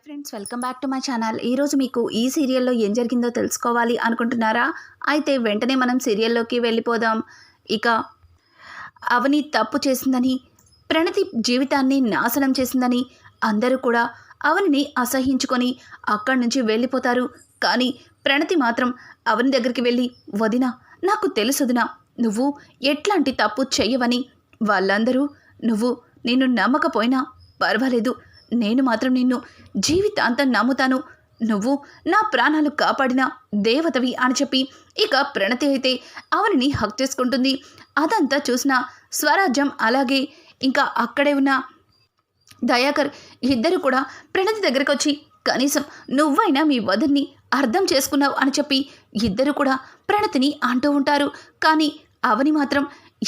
Hi friends welcome back to my channel. ఈరోజు మీకు ఈ సీరియల్లో ఏం జరిగిందో తెలుసుకోవాలి అనుకుంటున్నారా? అయితే వెంటనే మనం సీరియల్లోకి వెళ్ళిపోదాం. ఇక అవని తప్పు చేసిందని ప్రణతి జీవితాన్ని నాశనం చేసిందని అందరూ కూడా అవనిని అసహించుకొని అక్కడి నుంచి వెళ్ళిపోతారు. కానీ ప్రణతి మాత్రం అవని దగ్గరికి వెళ్ళి వదిన నాకు తెలుసు వదినా నువ్వు ఎట్లాంటి తప్పు చెయ్యవని వాళ్ళందరూ నువ్వు నేను నమ్మకపోయినా పర్వాలేదు నేను మాత్రం నిన్ను జీవితాంతం నమ్ముతాను. నువ్వు నా ప్రాణాలు కాపాడిన దేవతవి అని చెప్పి ఇక ప్రణతి అయితే అవనిని హక్ చేసుకుంటుంది. అదంతా చూసిన స్వరాజ్యం అలాగే ఇంకా అక్కడే ఉన్న దయాకర్ ఇద్దరు కూడా ప్రణతి దగ్గరకు వచ్చి కనీసం నువ్వైనా మీ వదిన్ని అర్థం చేసుకున్నావు అని చెప్పి ఇద్దరు కూడా ప్రణతిని అంటూ ఉంటారు. కానీ అవని మాత్రం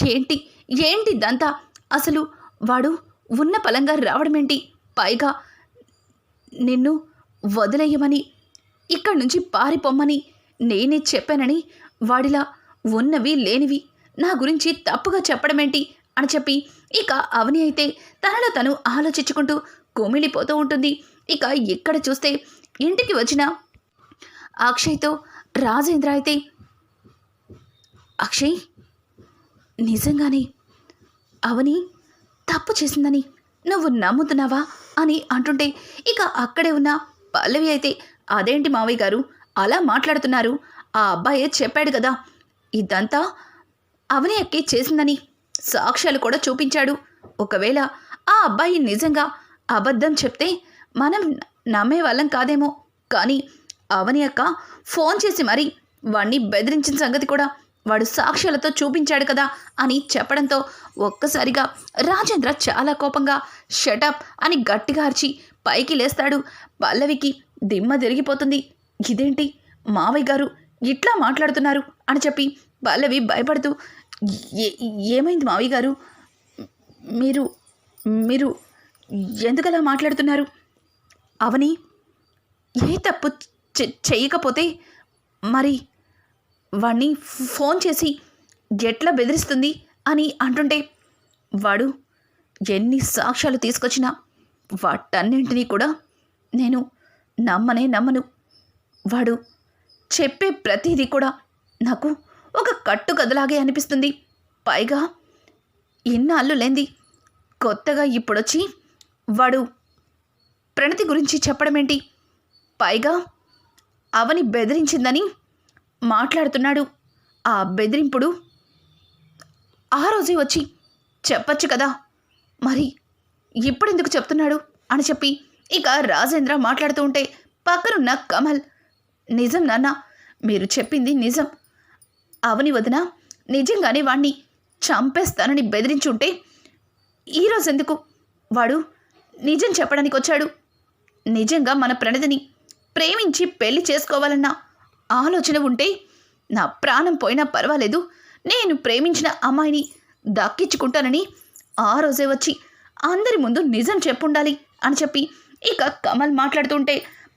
ఏంటి? ఏంటి దంతా అసలు వాడు ఉన్న పలంగా రావడమేంటి? పైగా నిన్ను వదిలేయమని ఇక్కడి నుంచి పారిపోమ్మని నేనే చెప్పానని వాడిలా ఉన్నవి లేనివి నా గురించి తప్పుగా చెప్పడమేంటి అని చెప్పి ఇక అవని అయితే తనలో తను ఆలోచించుకుంటూ కుమిలిపోతూ ఉంటుంది. ఇక ఎక్కడ చూస్తే ఇంటికి వచ్చిన అక్షయ్తో రాజేంద్ర అయితే అక్షయ్ నిజంగానే అవని తప్పు చేసిందని నువ్వు నమ్ముతున్నావా అని అంటుంటే ఇక అక్కడే ఉన్న పల్లవి అయితే అదేంటి మావయ్య గారు? అలా మాట్లాడుతున్నారు. ఆ అబ్బాయే చెప్పాడు కదా. ఇదంతా అవని అక్కే చేసిందని సాక్ష్యాలు కూడా చూపించాడు. ఒకవేళ ఆ అబ్బాయి నిజంగా అబద్ధం చెప్తే మనం నమ్మే వాళ్ళం కాదేమో. కానీ అవని అక్క ఫోన్ చేసి మరి వాణ్ణి బెదిరించిన సంగతి కూడా వాడు సాక్ష్యాలతో చూపించాడు కదా అని చెప్పడంతో ఒక్కసారిగా రాజేంద్ర చాలా కోపంగా షటప్ అని గట్టిగా అరిచి పైకి లేస్తాడు. పల్లవికి దిమ్మ తిరిగిపోతుంది. ఇదేంటి? మావయ్య గారు ఇట్లా మాట్లాడుతున్నారు అని చెప్పి పల్లవి భయపడుతూ "ఏ- ఏమైంది మావయ్య గారు? మీరు మీరు ఎందుకలా మాట్లాడుతున్నారు? అవని ఏ తప్పు చె- చెయ్యకపోతే మరి వాణ్ణి ఫోన్ చేసి ఎట్లా బెదిరిస్తుంది అని అంటుంటే వాడు ఎన్ని సాక్ష్యాలు తీసుకొచ్చినా వాటన్నింటినీ కూడా నేను నమ్మనే నమ్మను. వాడు చెప్పే ప్రతిదీ కూడా నాకు ఒక కట్టుకథలాగే అనిపిస్తుంది. పైగా ఇన్నాళ్ళు లేంది కొత్తగా ఇప్పుడొచ్చి వాడు ప్రణతి గురించి చెప్పడమేంటి? పైగా అవని బెదిరించిందని మాట్లాడుతున్నాడు. ఆ బెదిరింపుడు ఆ రోజే వచ్చి చెప్పచ్చు కదా. మరి ఇప్పుడెందుకు చెప్తున్నాడు? అని చెప్పి ఇక రాజేంద్ర మాట్లాడుతూ ఉంటే పక్కనున్న కమల్ నిజం నాన్న మీరు చెప్పింది నిజం. అవని వదిన నిజంగానే వాణ్ణి చంపేస్తానని బెదిరించుంటే ఈరోజు ఎందుకు వాడు నిజం చెప్పడానికి వచ్చాడు నిజంగా మన ప్రణతిని ప్రేమించి పెళ్ళి చేసుకోవాలన్నా ఆలోచన ఉంటే నా ప్రాణం పోయినా పర్వాలేదు. నేను ప్రేమించిన అమ్మాయిని దక్కించుకుంటానని ఆ రోజే వచ్చి అందరి ముందు నిజం చెప్పుండాలి అని చెప్పి ఇక కమల్ మాట్లాడుతుంటే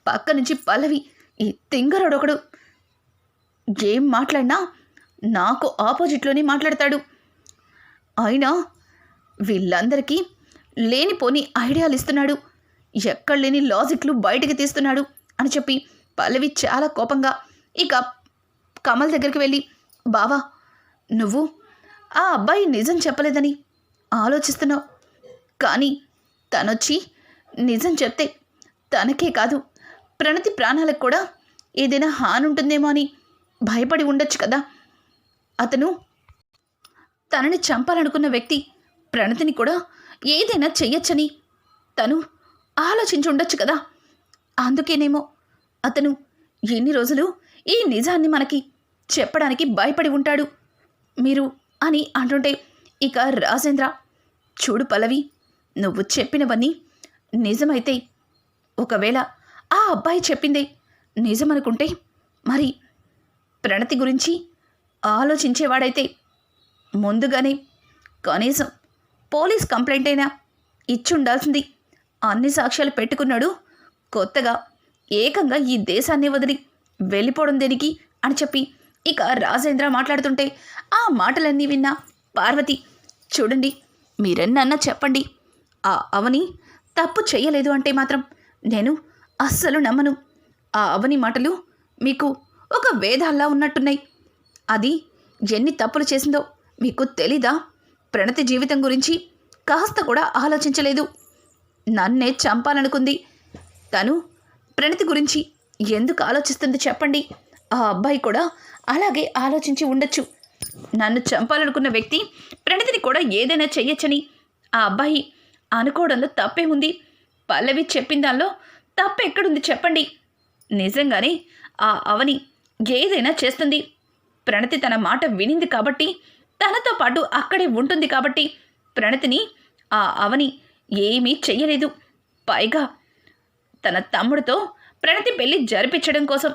పక్క నుంచి పల్లవి ఈ తింగరోడొకడు ఏం మాట్లాడినా నాకు ఆపోజిట్లోనే మాట్లాడతాడు. అయినా వీళ్ళందరికీ లేనిపోని ఐడియాలు ఇస్తున్నాడు ఎక్కడ లేని లాజిక్లు బయటికి తీస్తున్నాడు అని చెప్పి పల్లవి చాలా కోపంగా ఇక కమల్ దగ్గరికి వెళ్ళి బావా నువ్వు ఆ అబ్బాయి నిజం చెప్పలేదని ఆలోచిస్తున్నావు. కానీ తనొచ్చి నిజం చెప్తే తనకే కాదు ప్రణతి ప్రాణాలకు కూడా ఏదైనా హాని ఉంటుందేమో అని భయపడి ఉండొచ్చు కదా. అతను తనని చంపాలనుకున్న వ్యక్తి ప్రణతిని కూడా ఏదైనా చెయ్యొచ్చని తను ఆలోచించి ఉండొచ్చు కదా. అందుకేనేమో అతను ఎన్ని రోజులు ఈ నిజాన్ని మనకి చెప్పడానికి భయపడి ఉంటాడు. మీరు అని అంటుంటే ఇక రాజేంద్ర చూడు పల్లవి నువ్వు చెప్పినవన్నీ నిజమైతే ఒకవేళ ఆ అబ్బాయి చెప్పిందే నిజమనుకుంటే మరి ప్రణతి గురించి ఆలోచించేవాడైతే ముందుగానే కనీసం పోలీస్ కంప్లైంట్ అయినా ఇచ్చుండాల్సింది. అన్ని సాక్ష్యాలు పెట్టుకున్నాడు కొత్తగా ఏకంగా ఈ దేశాన్ని వదిలి వెళ్ళిపోవడం దేనికి? అని చెప్పి ఇక రాజేంద్ర మాట్లాడుతుంటే ఆ మాటలన్నీ విన్న పార్వతి చూడండి మీరెన్నన్నా చెప్పండి. ఆ అవని తప్పు చేయలేదు అంటే మాత్రం నేను అస్సలు నమ్మను. ఆ అవని మాటలు మీకు ఒక వేదాల్లా ఉన్నట్టున్నాయి. అది ఎన్ని తప్పులు చేసిందో మీకు తెలీదా? ప్రణతి జీవితం గురించి కాస్త కూడా ఆలోచించలేదు. నన్నే చంపాలనుకుంది తను. ప్రణతి గురించి ఎందుకు ఆలోచిస్తుంది చెప్పండి? ఆ అబ్బాయి కూడా అలాగే ఆలోచించి ఉండొచ్చు. నన్ను చంపాలనుకున్న వ్యక్తి ప్రణతిని కూడా ఏదైనా చెయ్యొచ్చని. ఆ అబ్బాయి అనుకోవడంలో తప్పేముంది? పల్లవి చెప్పిన దానిలో తప్పు ఎక్కడుంది చెప్పండి. నిజంగానే ఆ అవని ఏదైనా చేస్తుంది. ప్రణతి తన మాట వినింది కాబట్టి తనతో పాటు అక్కడే ఉంటుంది కాబట్టి ప్రణతిని ఆ అవని ఏమీ చెయ్యలేదు. పైగా తన తమ్ముడితో ప్రణతి పెళ్ళి జరిపించడం కోసం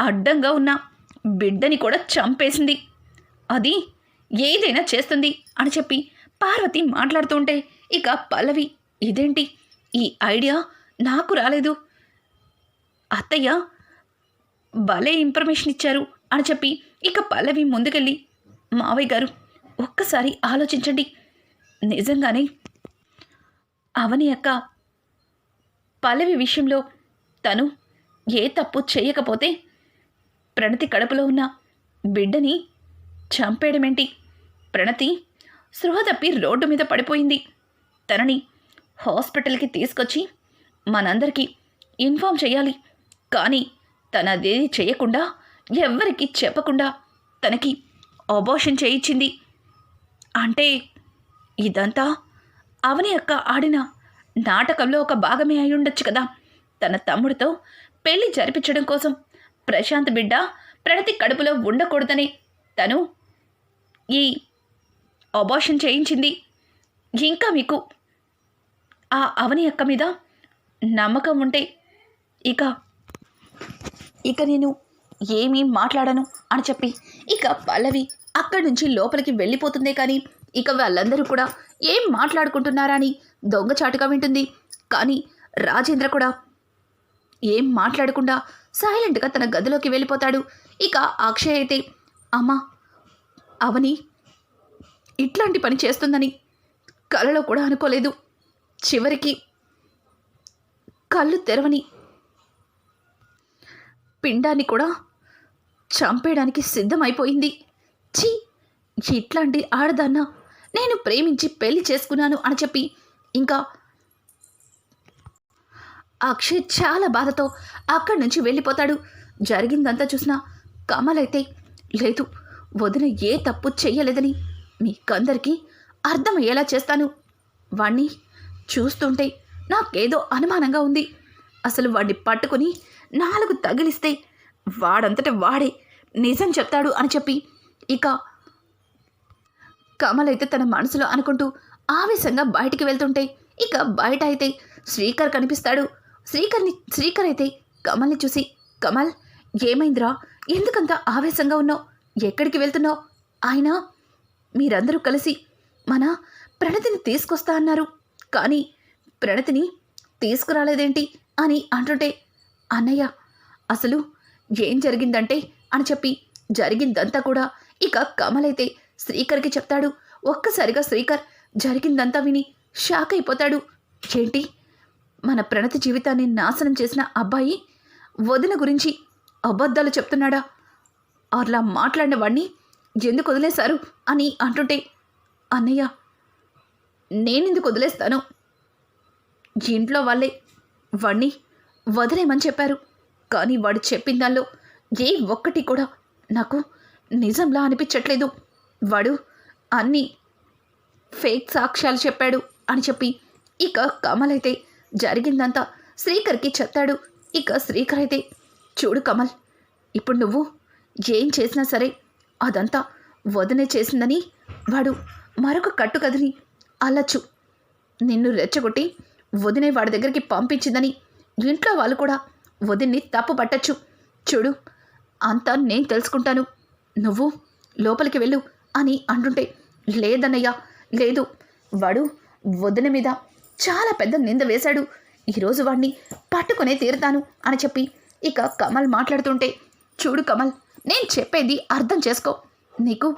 అడ్డంగా ఉన్న బిడ్డని కూడా చంపేసింది. అది ఏదైనా చేస్తుంది అని చెప్పి పార్వతి మాట్లాడుతూ ఉంటే ఇక పల్లవి ఇదేంటి? ఈ ఐడియా నాకు రాలేదు. అత్తయ్య భలే ఇన్ఫర్మేషన్ ఇచ్చారు అని చెప్పి ఇక పల్లవి ముందుకెళ్ళి మావయ్య గారు ఒక్కసారి ఆలోచించండి. నిజంగానే అవని అక్క పల్లవి విషయంలో తను ఏ తప్పు చేయకపోతే ప్రణతి కడుపులో ఉన్న బిడ్డని చంపేయడమేంటి? ప్రణతి సృహ తప్పి రోడ్డు మీద పడిపోయింది. తనని హాస్పిటల్కి తీసుకొచ్చి మనందరికీ ఇన్ఫామ్ చేయాలి. కానీ తనదేది చేయకుండా ఎవ్వరికి చెప్పకుండా తనకి అబోషన్ చేయించింది. అంటే ఇదంతా అవని అక్క ఆడిన నాటకంలో ఒక భాగమే అయి ఉండొచ్చు కదా? తన తమ్ముడితో పెళ్ళి జరిపించడం కోసం. ప్రశాంత్ బిడ్డ ప్రణతి కడుపులో ఉండకూడదని తను ఈ అబార్షన్ చేయించింది. ఇంకా మీకు ఆ అవని అక్క మీద నమ్మకం ఉంటే ఇక ఇక నేను ఏమీ మాట్లాడను అని చెప్పి ఇక పల్లవి అక్కడి నుంచి లోపలికి వెళ్ళిపోతుందే కానీ ఇక వాళ్ళందరూ కూడా ఏం మాట్లాడుకుంటున్నారా అని దొంగచాటుగా వింటుంది. కానీ రాజేంద్ర కూడా ఏం మాట్లాడకుండా సైలెంట్గా తన గదిలోకి వెళ్ళిపోతాడు. ఇక అక్షయ్ అయితే అమ్మా అవని ఇట్లాంటి పని చేస్తుందని కలలో కూడా అనుకోలేదు. చివరికి కళ్ళు తెరవని పిండాన్ని కూడా చంపేయడానికి సిద్ధమైపోయింది. ఛీ ఇట్లాంటి ఆడదాన్న నేను ప్రేమించి పెళ్ళి చేసుకున్నాను అని చెప్పి ఇంకా అక్షయ్ చాలా బాధతో అక్కడి నుంచి వెళ్ళిపోతాడు. జరిగిందంతా చూసిన కమలైతే లేదు వదిన ఏ తప్పు చెయ్యలేదని మీకందరికీ అర్థమయ్యేలా చేస్తాను. వాణ్ణి చూస్తుంటే నాకేదో అనుమానంగా ఉంది. అసలు వాడిని పట్టుకుని నాలుగు తగిలిస్తే వాడంతట వాడే నిజం చెప్తాడు అని చెప్పి ఇక కమలైతే తన మనసులో అనుకుంటూ ఆవేశంగా బయటికి వెళ్తుంటే ఇక బయట అయితే శ్రీకర్ కనిపిస్తాడు. శ్రీకర్ని శ్రీకర్ అయితే కమల్ని చూసి కమల్ ఏమైందిరా? ఎందుకంత ఆవేశంగా ఉన్నావు? ఎక్కడికి వెళ్తున్నావు? ఆయన మీరందరూ కలిసి మన ప్రణతిని తీసుకొస్తా అన్నారు. కానీ ప్రణతిని తీసుకురాలేదేంటి అని అంటుంటే అన్నయ్య అసలు ఏం జరిగిందంటే? అని చెప్పి జరిగిందంతా కూడా ఇక కమలైతే శ్రీకర్కి చెప్తాడు. ఒక్కసారిగా శ్రీకర్ జరిగిందంతా విని షాక్ అయిపోతాడు. ఏంటి? మన ప్రణతి జీవితాన్ని నాశనం చేసిన అబ్బాయి వదిన గురించి అబద్ధాలు చెప్తున్నాడా? అలా మాట్లాడిన వాణ్ణి ఎందుకు వదిలేశారు అని అంటుంటే అన్నయ్య నేనెందుకు వదిలేస్తాను? ఇంట్లో వాళ్ళే వాణ్ణి వదిలేమని చెప్పారు. కానీ వాడు చెప్పిన దానిలో ఏ ఒక్కటి కూడా నాకు నిజంలా అనిపించట్లేదు. వాడు అన్నీ ఫేక్ సాక్ష్యాలు చెప్పాడు అని చెప్పి ఇక కమలైతే జరిగిందంతా శ్రీకర్కి చెప్తాడు. ఇక శ్రీకర్ అయితే చూడు కమల్ ఇప్పుడు నువ్వు ఏం చేసినా సరే అదంతా వదనే చేసిందని వాడు మరొక కట్టు కదిని అల్లచ్చు నిన్ను రెచ్చగొట్టి వదినే వాడి దగ్గరికి పంపించిందని ఇంట్లో వాళ్ళు కూడా వదిన్ని తప్పు పట్టచ్చు. చూడు అంతా నేను తెలుసుకుంటాను. నువ్వు లోపలికి వెళ్ళు అని అంటుంటే లేదన్నయ్యా లేదు. వాడు వదిన మీద చాలా పెద్ద నింద వేశాడు. ఈరోజు వాడిని పట్టుకునే తీరుతాను అని చెప్పి ఇక కమల్ మాట్లాడుతుంటే చూడు కమల్ నేను చెప్పేది అర్థం చేసుకో. నీకు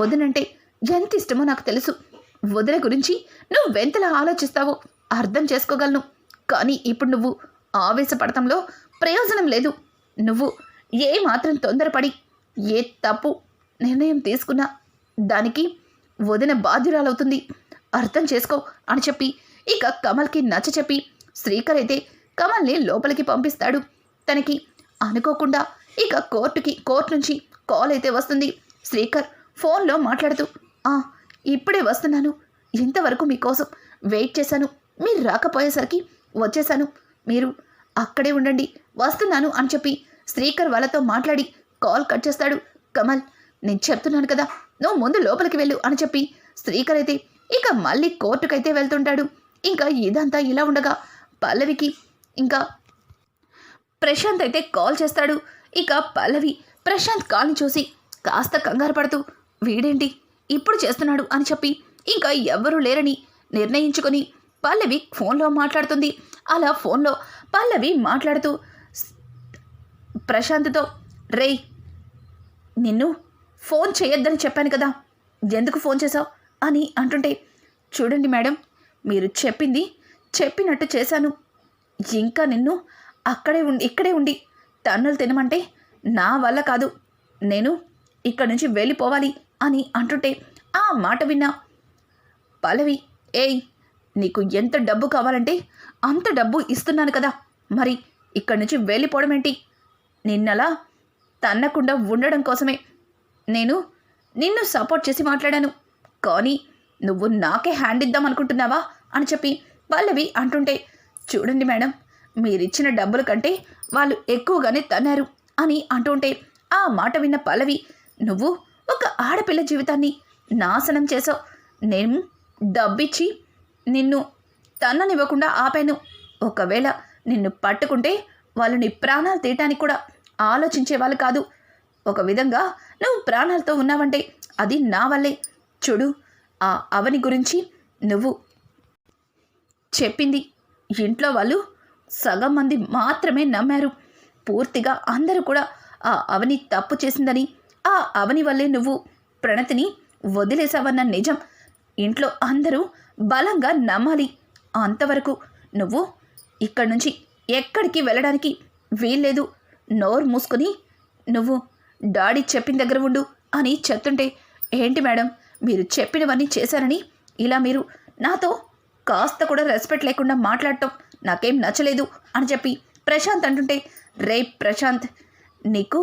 వదినంటే ఎంత ఇష్టమో నాకు తెలుసు. వదిన గురించి నువ్వెంతలా ఆలోచిస్తావో అర్థం చేసుకోగలను. కానీ ఇప్పుడు నువ్వు ఆవేశపడటంలో ప్రయోజనం లేదు. నువ్వు ఏ మాత్రం తొందరపడి ఏ తప్పు నిర్ణయం తీసుకున్నా దానికి వదిన బాధ్యురాలవుతుంది. అర్థం చేసుకో అని చెప్పి ఇక కమల్కి నచ్చ చెప్పి శ్రీకర్ అయితే కమల్ని లోపలికి పంపిస్తాడు. తనకి అనుకోకుండా ఇక కోర్టుకి కోర్టు నుంచి కాల్ అయితే వస్తుంది. శ్రీకర్ ఫోన్లో మాట్లాడుతూ "ఆ, ఇప్పుడే వస్తున్నాను. ఇంతవరకు మీకోసం వెయిట్ చేశాను. మీరు రాకపోయేసరికి వచ్చేసాను మీరు అక్కడే ఉండండి. వస్తున్నాను అని చెప్పి శ్రీకర్ వాళ్ళతో మాట్లాడి కాల్ కట్ చేస్తాడు. కమల్ నేను చెప్తున్నాను కదా నువ్వు ముందు లోపలికి వెళ్ళు అని చెప్పి శ్రీకర్ అయితే ఇక మళ్ళీ కోర్టుకైతే వెళ్తుంటాడు. ఇంకా ఇదంతా ఇలా ఉండగా పల్లవికి ఇంకా ప్రశాంత్ అయితే కాల్ చేస్తాడు. ఇక పల్లవి ప్రశాంత్ కాల్ని చూసి కాస్త కంగారు పడుతూ వీడేంటి? ఇప్పుడు చేస్తున్నాడు అని చెప్పి ఇంకా ఎవ్వరూ లేరని నిర్ణయించుకొని పల్లవి ఫోన్లో మాట్లాడుతుంది. అలా ఫోన్లో పల్లవి మాట్లాడుతూ ప్రశాంత్తో రేయ్ నిన్ను ఫోన్ చేయొద్దని చెప్పాను కదా ఎందుకు ఫోన్ చేశావు? అని అంటుంటే చూడండి మేడం మీరు చెప్పింది చెప్పినట్టు చేశాను. ఇంకా నిన్ను అక్కడే ఉండి ఇక్కడే ఉండి తన్నులు తినమంటే నా వల్ల కాదు. నేను ఇక్కడి నుంచి వెళ్ళిపోవాలి అని అంటుంటే ఆ మాట విన్నా. పలవి ఏయ్ నీకు ఎంత డబ్బు కావాలంటే అంత డబ్బు ఇస్తున్నాను కదా. మరి ఇక్కడి నుంచి వెళ్ళిపోవడం ఏంటి? నిన్నలా తన్నకుండా ఉండడం కోసమే. నేను నిన్ను సపోర్ట్ చేసి మాట్లాడాను. కానీ నువ్వు నాకే హ్యాండ్ ఇద్దాం అనుకుంటున్నావా? అని చెప్పి పల్లవి అంటుంటే చూడండి మేడం మీరిచ్చిన డబ్బుల కంటే వాళ్ళు ఎక్కువగానే తన్నారు అని అంటుంటే ఆ మాట విన్న పల్లవి నువ్వు ఒక ఆడపిల్ల జీవితాన్ని నాశనం చేసావు నేను డబ్బిచ్చి నిన్ను తన్ననివ్వకుండా ఆపాను. ఒకవేళ నిన్ను పట్టుకుంటే వాళ్ళు నీ ప్రాణాలు తీయటానికి కూడా ఆలోచించే వాళ్ళు కాదు. ఒక విధంగా నువ్వు ప్రాణాలతో ఉన్నావంటే అది నా వల్లే. చూడు ఆ అవని గురించి నువ్వు చెప్పింది ఇంట్లో వాళ్ళు సగం మంది మాత్రమే నమ్మారు. పూర్తిగా అందరూ కూడా ఆ అవని తప్పు చేసిందని ఆ అవని వల్లే నువ్వు ప్రణతిని వదిలేశావన్న నిజం ఇంట్లో అందరూ బలంగా నమ్మాలి. అంతవరకు నువ్వు ఇక్కడి నుంచి ఎక్కడికి వెళ్ళడానికి వీల్లేదు. నోరు మూసుకొని నువ్వు డాడీ చెప్పిన దగ్గర ఉండు అని చెప్తుంటే ఏంటి మేడం? మీరు చెప్పినవన్నీ చేశారని ఇలా మీరు నాతో కాస్త కూడా రెస్పెక్ట్ లేకుండా మాట్లాడటం నాకేం నచ్చలేదు అని చెప్పి ప్రశాంత్ అంటుంటే రే ప్రశాంత్ నీకు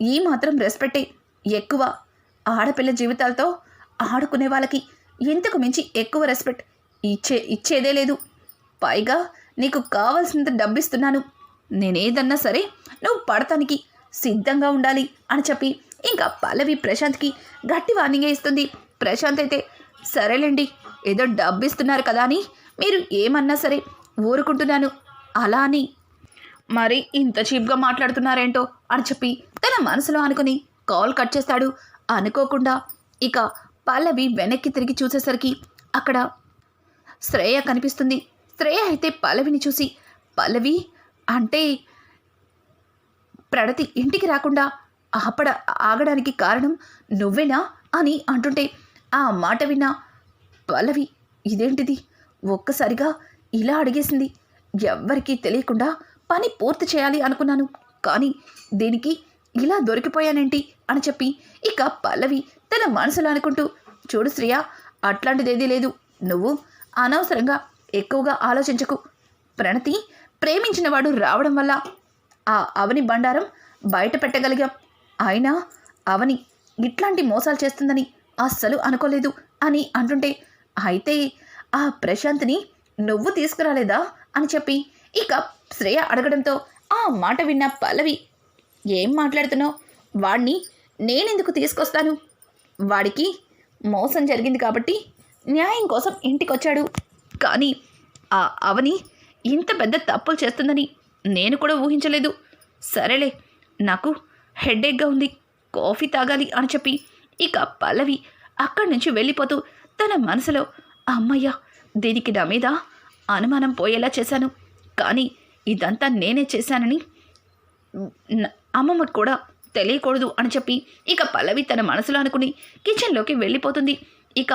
ఈ మాత్రం రెస్పెక్టే ఎక్కువ. ఆడపిల్ల జీవితాలతో ఆడుకునే వాళ్ళకి ఇంతకు మించి ఎక్కువ రెస్పెక్ట్ ఇచ్చే ఇచ్చేదే లేదు. పైగా నీకు కావాల్సినంత డబ్బిస్తున్నాను. నేనేదన్నా సరే నువ్వు పడటానికి సిద్ధంగా ఉండాలి అని చెప్పి ఇంకా పల్లవి ప్రశాంత్కి గట్టి వార్నింగే ఇస్తుంది. ప్రశాంత్ అయితే సరేలేండి ఏదో డబ్బు ఇస్తున్నారు కదా అని మీరు ఏమన్నా సరే ఊరుకుంటున్నాను అలా అని. మరి ఇంత చీప్గా మాట్లాడుతున్నారేంటో? అని చెప్పి తన మనసులో అనుకుని కాల్ కట్ చేస్తాడు. అనుకోకుండా ఇక పల్లవి వెనక్కి తిరిగి చూసేసరికి అక్కడ శ్రేయ కనిపిస్తుంది. శ్రేయ అయితే పల్లవిని చూసి పల్లవి అంటే ప్రణతి ఇంటికి రాకుండా ఆపడ ఆగడానికి కారణం నువ్వేనా? అని అంటుంటే ఆ మాట విన్న పల్లవి ఇదేంటిది? ఒక్కసారిగా ఇలా అడిగేసింది. ఎవ్వరికీ తెలియకుండా పని పూర్తి చేయాలి అనుకున్నాను. కానీ దీనికి ఇలా దొరికిపోయానేంటి? అని చెప్పి ఇక పల్లవి తన మనసులో అనుకుంటూ చూడు శ్రియ అట్లాంటిదేదీ లేదు. నువ్వు అనవసరంగా ఎక్కువగా ఆలోచించకు. ప్రణతి ప్రేమించినవాడు రావడం వల్ల ఆ అవని బండారం బయట పెట్టగలిగాం. అయినా అవని ఇట్లాంటి మోసాలు చేస్తుందని అస్సలు అనుకోలేదు అని అంటుంటే అయితే ఆ ప్రశాంత్ని నువ్వు తీసుకురాలేదా? అని చెప్పి ఇక శ్రేయ అడగడంతో ఆ మాట విన్న పల్లవి ఏం మాట్లాడుతున్నావు? వాడిని నేనెందుకు తీసుకొస్తాను? వాడికి మోసం జరిగింది కాబట్టి న్యాయం కోసం ఇంటికొచ్చాడు. కానీ ఆ అవని ఇంత పెద్ద తప్పులు చేస్తుందని నేను కూడా ఊహించలేదు. సరేలే నాకు హెడేక్గా ఉంది కాఫీ తాగాలి అని చెప్పి ఇక పల్లవి అక్కడి నుంచి వెళ్ళిపోతూ తన మనసులో అమ్మయ్య దీనికి నా మీద అనుమానం పోయేలా చేశాను. కానీ ఇదంతా నేనే చేశానని అమ్మమ్మ అమ్మమ్మకు కూడా తెలియకూడదు అని చెప్పి ఇక పల్లవి తన మనసులో అనుకుని కిచెన్లోకి వెళ్ళిపోతుంది. ఇక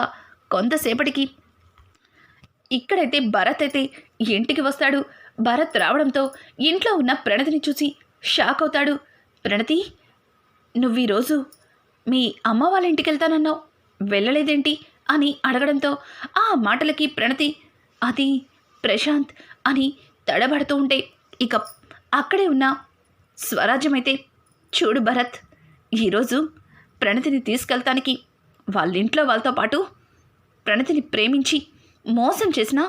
కొంతసేపటికి ఇక్కడైతే భరత్ అయితే ఇంటికి వస్తాడు. భరత్ రావడంతో ఇంట్లో ఉన్న ప్రణతిని చూసి షాక్ అవుతాడు. ప్రణతి నువ్వు ఈరోజు మీ అమ్మ వాళ్ళ ఇంటికి వెళ్తానన్నావు వెళ్ళలేదేంటి? అని అడగడంతో ఆ మాటలకి ప్రణతి అది ప్రశాంత్ అని తడబడుతూ ఉంటే ఇక అక్కడే ఉన్న స్వరాజ్యం అయితే చూడు భరత్ ఈరోజు ప్రణతిని తీసుకెళ్తానికి వాళ్ళ ఇంట్లో వాళ్ళతో పాటు ప్రణతిని ప్రేమించి మోసం చేసిన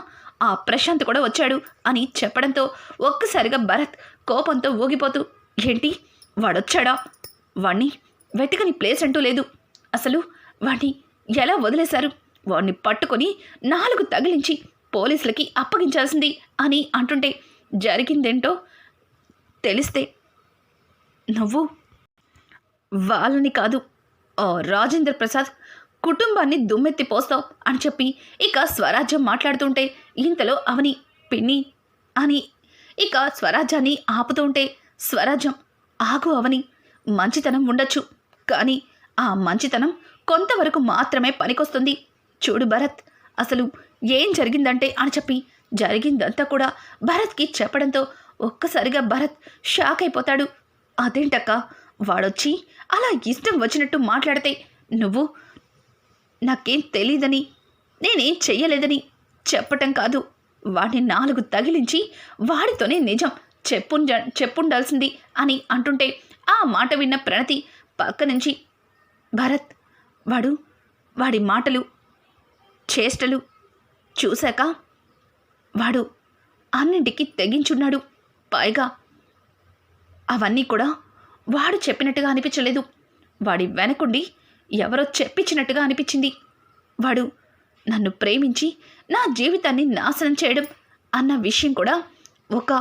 ఆ ప్రశాంత్ కూడా వచ్చాడు అని చెప్పడంతో ఒక్కసారిగా భరత్ కోపంతో ఊగిపోతూ ఏంటి? వాడొచ్చాడా? వాణ్ణి వెతకని ప్లేస్ అంటూ లేదు. అసలు వాణ్ణి ఎలా వదిలేశారు? వాణ్ణి పట్టుకొని నాలుగు తగిలించి పోలీసులకి అప్పగించాల్సింది అని అంటుంటే జరిగిందేంటో తెలిస్తే నువ్వు. వాళ్ళని కాదు ఓ రాజేంద్ర ప్రసాద్ కుటుంబాన్ని దుమ్మెత్తి పోస్తావు అని చెప్పి ఇక స్వరాజ్యం మాట్లాడుతుంటే ఇంతలో అవని పిన్ని అని ఇక స్వరాజ్యాన్ని ఆపుతుంటే స్వరాజ్యం ఆగు అవని మంచితనం ఉండొచ్చు. కానీ ఆ మంచితనం కొంతవరకు మాత్రమే పనికొస్తుంది చూడు భరత్ అసలు ఏం జరిగిందంటే అని చెప్పి జరిగిందంతా కూడా భరత్కి చెప్పడంతో ఒక్కసారిగా భరత్ షాక్ అయిపోతాడు అదేంటక్క వాడొచ్చి అలా ఇష్టం వచ్చినట్టు మాట్లాడితే నువ్వు నాకేం తెలీదని నేనేం చెయ్యలేదని చెప్పటం కాదు వాడిని నాలుగు తగిలించి వాడితోనే నిజం చెప్పు చెప్పుండాల్సింది అని అంటుంటే ఆ మాట విన్న ప్రణతి పక్క నుంచి భరత్ వాడు వాడి మాటలు చేష్టలు చూశాక వాడు అన్నింటికి తెగించున్నాడు. పైగా అవన్నీ కూడా వాడు చెప్పినట్టుగా అనిపించలేదు. వాడి వెనకుండి ఎవరో చెప్పించినట్టుగా అనిపించింది. వాడు నన్ను ప్రేమించి నా జీవితాన్ని నాశనం చేయడం అన్న విషయం కూడా ఒక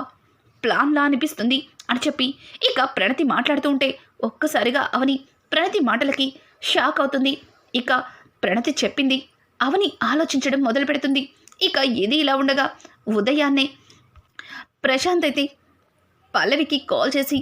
ప్లాన్లా అనిపిస్తుంది అని చెప్పి ఇక ప్రణతి మాట్లాడుతూ ఉంటే ఒక్కసారిగా అవని ప్రణతి మాటలకి షాక్ అవుతుంది. ఇక ప్రణతి చెప్పింది అవని ఆలోచించడం మొదలు పెడుతుంది ఇక ఇది ఇలా ఉండగా ఉదయాన్నే ప్రశాంత్ అయితే పల్లవికి కాల్ చేసి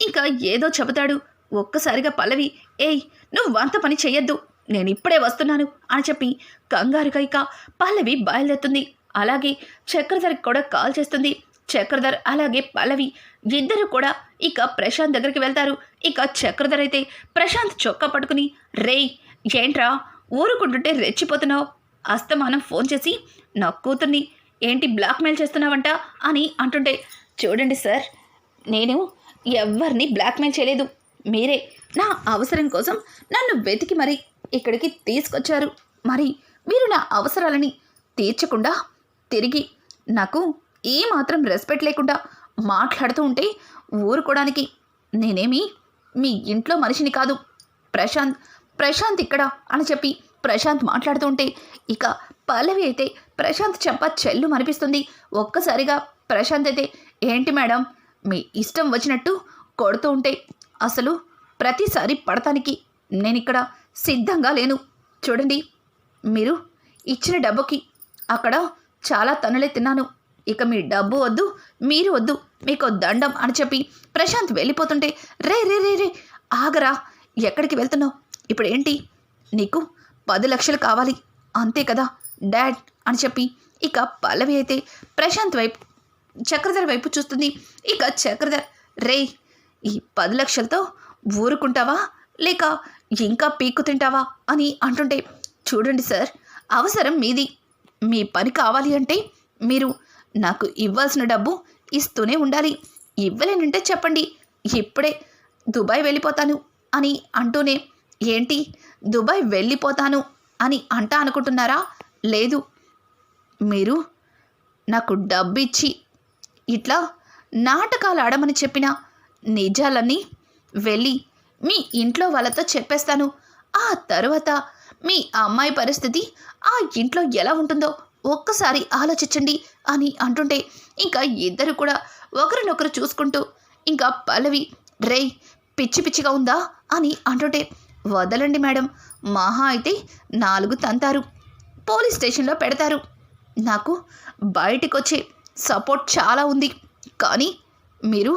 ఇంకా ఏదో చెబుతాడు. ఒక్కసారిగా పల్లవి ఏయ్ నువ్వు వంత పని చెయ్యొద్దు. నేను ఇప్పుడే వస్తున్నాను అని చెప్పి కంగారుగా ఇక పల్లవి బయలుదేరుతుంది. అలాగే చక్రధరికి కూడా కాల్ చేస్తుంది. చక్రధర్ అలాగే పల్లవి ఇద్దరు కూడా ఇక ప్రశాంత్ దగ్గరికి వెళ్తారు. ఇక చక్రధర్ అయితే ప్రశాంత్ చొక్కా పట్టుకుని రేయ్ ఏంట్రా? ఊరుకుంటుంటే రెచ్చిపోతున్నావు. అస్తమానం ఫోన్ చేసి నా కూతుర్ని ఏంటి బ్లాక్మెయిల్ చేస్తున్నావంట? అని అంటుంటే చూడండి సార్ నేను ఎవరిని బ్లాక్మెయిల్ చేయలేదు. మీరే నా అవసరం కోసం నన్ను వెతికి మరి ఇక్కడికి తీసుకొచ్చారు. మరి మీరు నా అవసరాలని తీర్చకుండా తిరిగి నాకు ఏ మాత్రం రెస్పెక్ట్ లేకుండా మాట్లాడుతూ ఉంటే ఊరుకోవడానికి నేనేమి మీ ఇంట్లో మనిషిని కాదు. ప్రశాంత్ ప్రశాంత్ ఇక్కడ అని చెప్పి ప్రశాంత్ మాట్లాడుతూ ఉంటే ఇక పల్లవి అయితే ప్రశాంత్ చెంప చెల్లు అనిపిస్తుంది ఒక్కసారిగా ప్రశాంత్ అయితే ఏంటి మేడం మీ ఇష్టం వచ్చినట్టు కొడుతూ ఉంటే అసలు ప్రతిసారి పడటానికి నేను ఇక్కడ సిద్ధంగా లేను. చూడండి మీరు ఇచ్చిన డబ్బుకి అక్కడ చాలా తనులే తిన్నాను. ఇక మీ డబ్బు వద్దు మీరు వద్దు మీకు దండం అని చెప్పి ప్రశాంత్ వెళ్ళిపోతుంటే రే రే రే రే ఆగరా ఎక్కడికి వెళ్తున్నావు? ఇప్పుడు ఏంటి నీకు పది లక్షలు కావాలి అంతే కదా డాడ్ అని చెప్పి ఇక పల్లవి అయితే ప్రశాంత్ వైపు చక్రధర్ వైపు చూస్తుంది. ఇక చక్రధర్ రే ఈ పది లక్షలతో ఊరుకుంటావా? లేక ఇంకా పీక్కు తింటావా? అని అంటుంటే చూడండి సార్ అవసరం మీది. మీ పని కావాలి అంటే మీరు నాకు ఇవ్వాల్సిన డబ్బు ఇస్తూనే ఉండాలి. ఇవ్వలేనంటే చెప్పండి. ఇప్పుడే దుబాయ్ వెళ్ళిపోతాను అని అంటూనే ఏంటి? దుబాయ్ వెళ్ళిపోతాను అని అంటా అనుకుంటున్నారా? లేదు. మీరు నాకు డబ్బు ఇచ్చి ఇట్లా నాటకాలు ఆడమని చెప్పిన నిజాలన్నీ వెళ్ళి మీ ఇంట్లో వాళ్ళతో చెప్పేస్తాను. ఆ తర్వాత మీ అమ్మాయి పరిస్థితి ఆ ఇంట్లో ఎలా ఉంటుందో ఒక్కసారి ఆలోచించండి. అని అంటుంటే ఇంకా ఇద్దరు కూడా ఒకరినొకరు చూసుకుంటూ ఇంకా పల్లవి రే పిచ్చి పిచ్చిగా ఉందా? అని అంటుంటే వదలండి మేడం మహా అయితే నాలుగు తంతారు పోలీస్ స్టేషన్లో పెడతారు. నాకు బయటికి వచ్చే సపోర్ట్ చాలా ఉంది. కానీ మీరు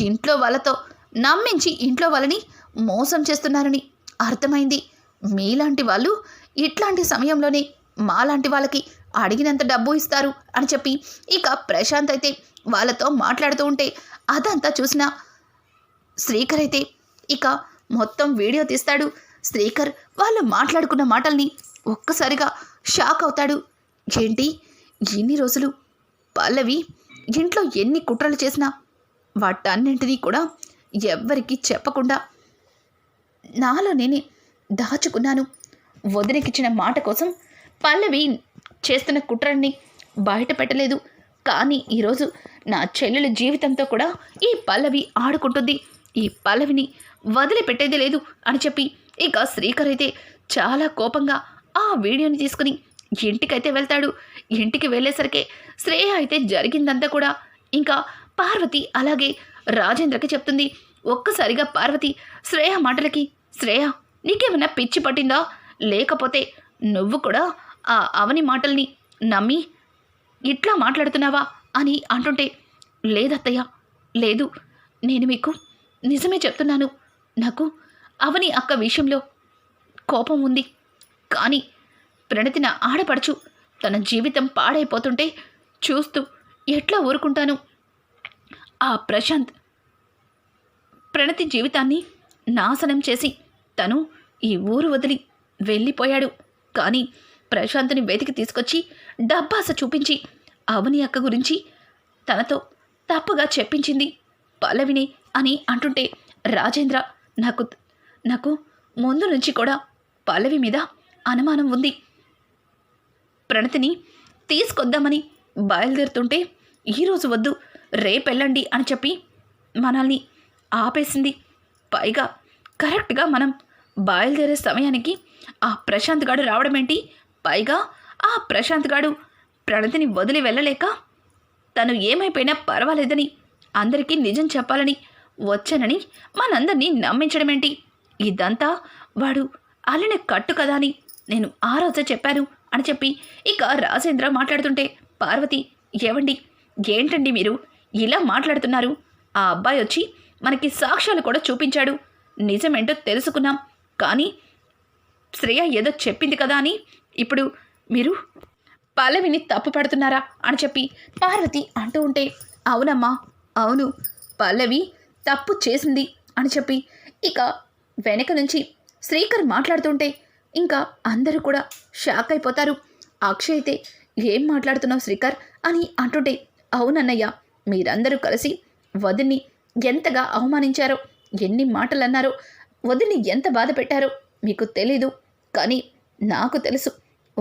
ఇంట్లో వాళ్ళతో నమ్మించి ఇంట్లో వాళ్ళని మోసం చేస్తున్నారని అర్థమైంది. మీలాంటి వాళ్ళు ఇట్లాంటి సమయంలోనే మాలాంటి వాళ్ళకి అడిగినంత డబ్బు ఇస్తారు అని చెప్పి ఇక ప్రశాంత్ అయితే వాళ్ళతో మాట్లాడుతూ ఉంటే అదంతా చూసిన శ్రీకర్ అయితే ఇక మొత్తం వీడియో తీస్తాడు. శ్రీకర్ వాళ్ళు మాట్లాడుకున్న మాటల్ని ఒక్కసారిగా షాక్ అవుతాడు. ఏంటి? ఎన్ని రోజులు పల్లవి ఇంట్లో ఎన్ని కుట్రలు చేసినా వాటన్నింటినీ కూడా ఎవ్వరికీ చెప్పకుండా నాలో నేనే దాచుకున్నాను. వదినకిచ్చిన మాట కోసం పల్లవి చేస్తున్న కుట్రని బయట పెట్టలేదు. కానీ ఈరోజు నా చెల్లెల జీవితంతో కూడా ఈ పల్లవి ఆడుకుంటుంది. ఈ పల్లవిని వదిలిపెట్టేది లేదు అని చెప్పి ఇక శ్రీకర్ అయితే చాలా కోపంగా ఆ వీడియోని తీసుకుని ఇంటికైతే వెళ్తాడు. ఇంటికి వెళ్ళేసరికి శ్రేయ అయితే జరిగిందంతా కూడా ఇంకా పార్వతి అలాగే రాజేంద్రకి చెప్తుంది. ఒక్కసారిగా పార్వతి శ్రేయ మాటలకి శ్రేయ నీకేమైనా పిచ్చి పట్టిందా? లేకపోతే నువ్వు కూడా ఆ అవని మాటల్ని నమ్మి ఇట్లా మాట్లాడుతున్నావా? అని అంటుంటే లేదత్తయ్య లేదు. నేను మీకు నిజమే చెప్తున్నాను. నాకు అవని అక్క విషయంలో కోపం ఉంది. కానీ ప్రణతిన ఆడపడుచు తన జీవితం పాడైపోతుంటే చూస్తూ ఎట్లా ఊరుకుంటాను? ఆ ప్రశాంత్ ప్రణతి జీవితాన్ని నాశనం చేసి తను ఈ ఊరు వదిలి వెళ్ళిపోయాడు. కానీ ప్రశాంత్ని వెతికి తీసుకొచ్చి డబ్బాస చూపించి అవని అక్క గురించి తనతో తప్పుగా చెప్పించింది. పల్లవిని అని అంటుంటే రాజేంద్ర నాకు నాకు ముందు నుంచి కూడా పల్లవి మీద అనుమానం ఉంది. ప్రణతిని తీసుకొద్దామని బయలుదేరుతుంటే ఈరోజు వద్దు రేపెళ్ళండి అని చెప్పి మనల్ని ఆపేసింది. పైగా కరెక్ట్గా మనం బయలుదేరే సమయానికి ఆ ప్రశాంత్ గాడు రావడం ఏంటి పైగా ఆ ప్రశాంత్ గాడు ప్రణతిని వదిలి వెళ్ళలేక తను ఏమైపోయినా పర్వాలేదని అందరికీ నిజం చెప్పాలని వచ్చానని మనందరినీ నమ్మించడమేంటి? ఇదంతా వాడు అల్లిన కట్టు కదా అని నేను ఆ రోజే చెప్పాను అని చెప్పి ఇక రాజేంద్ర మాట్లాడుతుంటే పార్వతి ఏవండి ఏంటండి మీరు ఇలా మాట్లాడుతున్నారు? ఆ అబ్బాయి వచ్చి మనకి సాక్ష్యాలు కూడా చూపించాడు. నిజమేంటో తెలుసుకున్నాం. కానీ శ్రేయ ఏదో చెప్పింది కదా అని ఇప్పుడు మీరు పల్లవిని తప్పు పడుతున్నారా అని చెప్పి పార్వతి అంటూ ఉంటే అవునమ్మా అవును పల్లవి తప్పు చేసింది అని చెప్పి ఇక వెనక నుంచి శ్రీకర్ మాట్లాడుతుంటే ఇంకా అందరూ కూడా షాక్ అయిపోతారు. అక్షయ్ అయితే ఏం మాట్లాడుతున్నావు శ్రీకర్ అని అంటుంటే అవునన్నయ్య మీరందరూ కలిసి వదిని ఎంతగా అవమానించారో ఎన్ని మాటలు అన్నారో వదిని ఎంత బాధ పెట్టారో మీకు తెలీదు కానీ నాకు తెలుసు.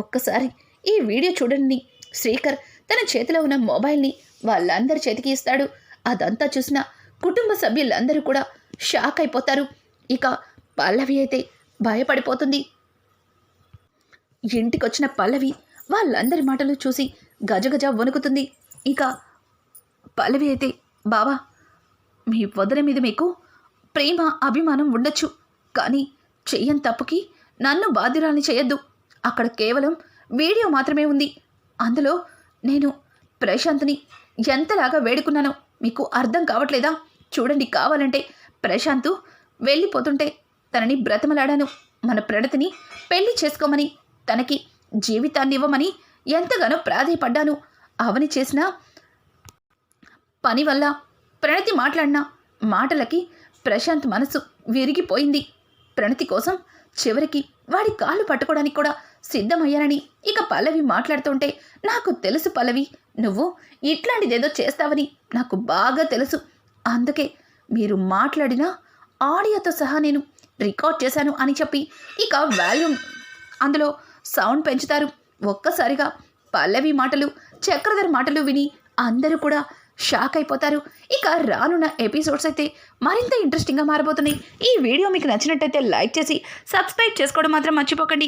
ఒక్కసారి ఈ వీడియో చూడండి. శ్రీకర్ తన చేతిలో ఉన్న మొబైల్ని వాళ్ళందరి చేతికి ఇస్తాడు. అదంతా చూసిన కుటుంబ సభ్యులందరూ కూడా షాక్ అయిపోతారు. ఇక పల్లవి అయితే భయపడిపోతుంది. ఇంటికొచ్చిన పల్లవి వాళ్ళందరి మాటలు చూసి గజగజ వణుకుతుంది. ఇక పల్లవి అయితే బావా మీ వదిన మీద మీకు ప్రేమ అభిమానం ఉండొచ్చు. కానీ చెయ్యని తప్పుకి నన్ను బాధ్యురాల్ని చేయొద్దు అక్కడ కేవలం వీడియో మాత్రమే ఉంది. అందులో నేను ప్రశాంత్ని ఎంతలాగా వేడుకున్నానో మీకు అర్థం కావట్లేదా? చూడండి కావాలంటే ప్రశాంత్ వెళ్ళిపోతుంటే తనని బ్రతమలాడాను. మన ప్రణతిని పెళ్ళి చేసుకోమని తనకి జీవితాన్ని ఇవ్వమని ఎంతగానో ప్రాధేయపడ్డాను. అవని చేసిన పని వల్ల ప్రణతి మాట్లాడిన మాటలకి ప్రశాంత్ మనసు విరిగిపోయింది. ప్రణతి కోసం చివరికి వాడి కాళ్ళు పట్టుకోవడానికి కూడా సిద్ధమయ్యానని ఇక పల్లవి మాట్లాడుతుంటే నాకు తెలుసు పల్లవి నువ్వు ఇట్లాంటిదేదో చేస్తావని నాకు బాగా తెలుసు. అందుకే మీరు మాట్లాడిన ఆడియోతో సహా నేను రికార్డ్ చేశాను అని చెప్పి ఇక వాల్యూమ్ అందులో సౌండ్ పెంచుతారు. ఒక్కసారిగా పల్లవి మాటలు చక్రధర్ మాటలు విని అందరూ కూడా షాక్ అయిపోతారు. ఇక రానున్న ఎపిసోడ్స్ అయితే మరింత ఇంట్రెస్టింగ్గా మారబోతున్నాయి. ఈ వీడియో మీకు నచ్చినట్టయితే లైక్ చేసి సబ్స్క్రైబ్ చేసుకోవడం మాత్రం మర్చిపోకండి.